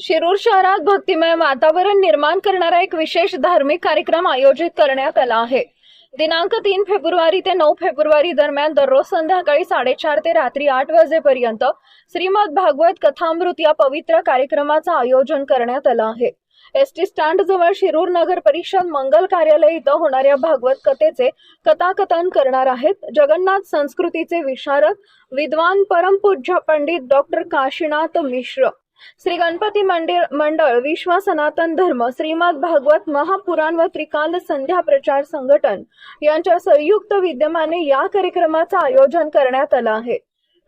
शिरूर शहरात भक्तिमय वातावरण निर्माण करणारा एक विशेष धार्मिक कार्यक्रम आयोजित करण्यात आला आहे. दिनांक तीन फेब्रुवारी ते नऊ फेब्रुवारी दरम्यान दररोज संध्याकाळी साडेचार ते रात्री आठ वाजेपर्यंत श्रीमद भागवत कथामृत या पवित्र कार्यक्रमाचं आयोजन करण्यात आलं आहे. एस टी स्टँड जवळ शिरूर नगर परिषद मंगल कार्यालय इथं होणाऱ्या भागवत कथेचे कथाकथन करणार आहेत. जगन्नाथ संस्कृतीचे विशारद विद्वान परमपूज्य पंडित डॉक्टर काशीनाथ मिश्र. श्री गणपती मंदिर मंडळ विश्व सनातन धर्म श्रीमद भागवत महापुराण व त्रिकाल संध्या प्रचार संघटन यांच्या संयुक्त विद्यमाने या कार्यक्रमाचं आयोजन करण्यात आलं आहे.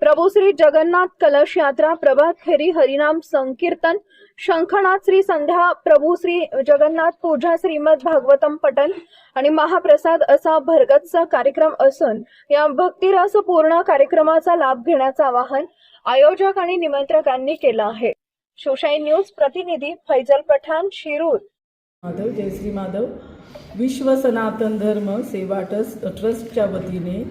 प्रभू श्री जगन्नाथ कलश यात्रा प्रभात फेरी हरिनाम संकीर्तन शंखनाथ श्री संध्या प्रभू श्री जगन्नाथ पूजा श्रीमद भागवतम पटल आणि महाप्रसाद असा भरगतचा कार्यक्रम असून या भक्तिरस पूर्ण कार्यक्रमाचा लाभ घेण्याचं आवाहन आयोजक आणि निमंत्रकांनी केलं आहे. शिवशाही न्यूज प्रतिनिधी फैजल पठाण शिरूर. माधव जयश्री माधव. विश्व सनातन धर्म सेवा ट्रस्ट ट्रस्टच्या वतीने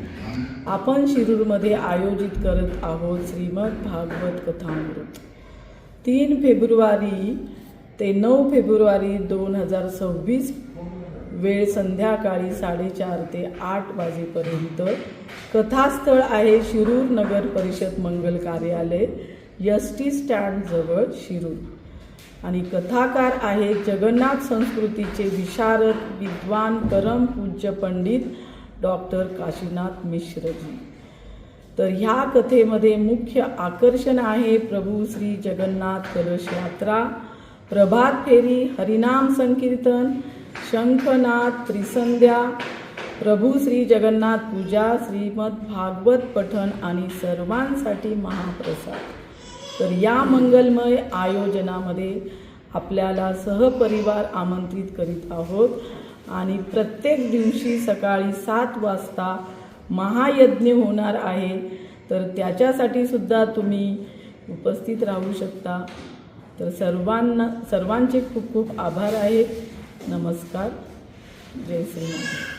आपण शिरूरमध्ये आयोजित करत आहोत श्रीमद भागवत कथामृत. तीन फेब्रुवारी ते नऊ फेब्रुवारी दोन हजार सव्वीस वेळ संध्याकाळी साडेचार ते आठ वाजेपर्यंत कथास्थळ आहे शिरूर नगर परिषद मंगल कार्यालय. एस टी स्टँडजवळ शिरूर. आणि कथाकार आहे जगन्नाथ संस्कृतीचे विशारद विद्वान परम पूज्य पंडित डॉक्टर काशीनाथ मिश्रजी. तर ह्या कथेमध्ये मुख्य आकर्षण आहे प्रभू श्री जगन्नाथ कलश यात्रा प्रभात फेरी हरिनाम संकीर्तन शंखनाथ त्रिसंध्या प्रभू श्री जगन्नाथ पूजा श्रीमद भागवत पठण आणि सर्वांसाठी महाप्रसाद. तर या मंगलमय आयोजनामध्ये आपल्याला सहपरिवार आमंत्रित करीत आहोत. आणि प्रत्येक दिवशी सकाळी सात वाजता महायज्ञ होणार आहे. तर त्याच्यासाठी सुद्धा तुम्ही उपस्थित राहू शकता. तर सर्वांना सर्वांचे खूप खूप आभार आहेत नमस्कार. जय श्रीराम